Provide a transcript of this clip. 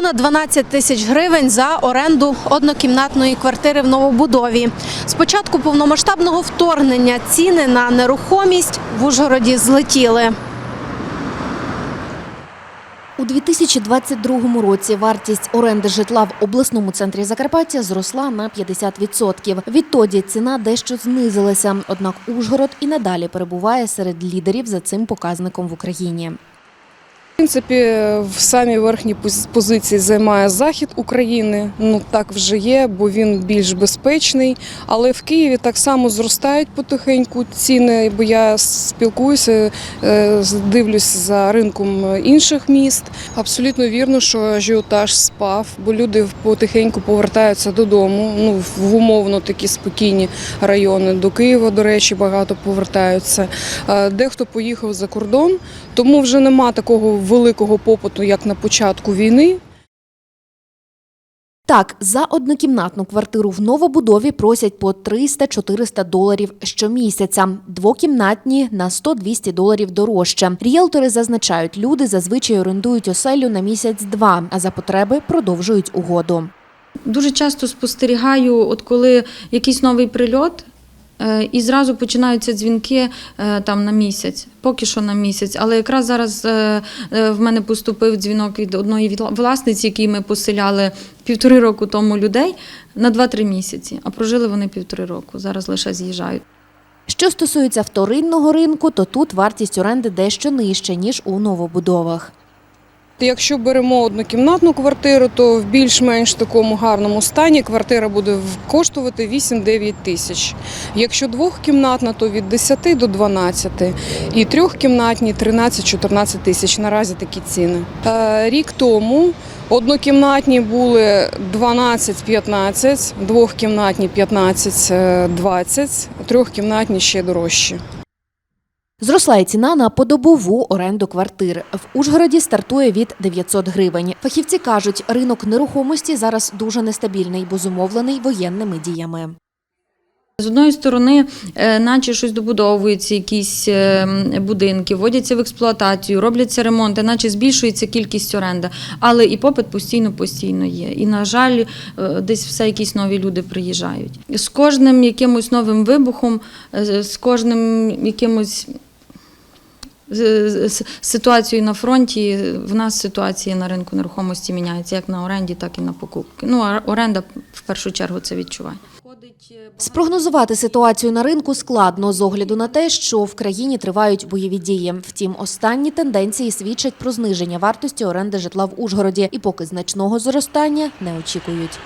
Понад 12 тисяч гривень за оренду однокімнатної квартири в новобудові. З початку повномасштабного вторгнення ціни на нерухомість в Ужгороді злетіли. У 2022 році вартість оренди житла в обласному центрі Закарпаття зросла на 50%. Відтоді ціна дещо знизилася. Однак Ужгород і надалі перебуває серед лідерів за цим показником в Україні. В принципі, в самій верхній позиції займає захід України. Ну так вже є, бо він більш безпечний. Але в Києві так само зростають потихеньку ціни, бо я спілкуюся, е, дивлюсь за ринком інших міст. Абсолютно вірно, що ажіотаж спав, бо люди потихеньку повертаються додому. Ну в умовно такі спокійні райони. До Києва, до речі, багато повертаються. Е, Дехто поїхав за кордон, тому вже нема такого великого попиту, як на початку війни. Так, за однокімнатну квартиру в новобудові просять по 300-400 доларів щомісяця. Двокімнатні на 100-200 доларів дорожче. Ріелтори зазначають, люди зазвичай орендують оселю на місяць-два, а за потреби продовжують угоду. Дуже часто спостерігаю, от коли якийсь новий прильот. Е, І зразу починаються дзвінки е, там на місяць, поки що на місяць. Але якраз зараз е, в мене поступив дзвінок від одної власниці, якій ми поселяли півтори року тому людей на 2-3 місяці. А прожили вони півтори року. Зараз лише з'їжджають. Що стосується вторинного ринку, то тут вартість оренди дещо нижча, ніж у новобудовах. Якщо беремо однокімнатну квартиру, то в більш-менш такому гарному стані квартира буде коштувати 8-9 тисяч. Якщо двохкімнатна, то від 10 до 12. І трьохкімнатні 13-14 тисяч. Наразі такі ціни. Е, Рік тому однокімнатні були 12-15, двохкімнатні 15-20, трьохкімнатні ще дорожчі. Зросла й ціна на подобову оренду квартир. В Ужгороді стартує від 900 гривень. Фахівці кажуть, ринок нерухомості зараз дуже нестабільний, бо зумовлений воєнними діями. З одної сторони, е, наче щось добудовуються, якісь е, будинки, вводяться в експлуатацію, робляться ремонти, наче збільшується кількість оренди. Але і попит постійно-постійно є. І, на жаль, е, десь все якісь нові люди приїжджають. З кожним якимось новим вибухом, з кожним якимось. З- ситуацією на фронті в нас ситуація на ринку нерухомості міняється як на оренді, так і на покупки. Ну а оренда в першу чергу це відчуває. Спрогнозувати ситуацію на ринку складно з огляду на те, що в країні тривають бойові дії. Втім, останні тенденції свідчать про зниження вартості оренди житла в Ужгороді, і поки значного зростання не очікують.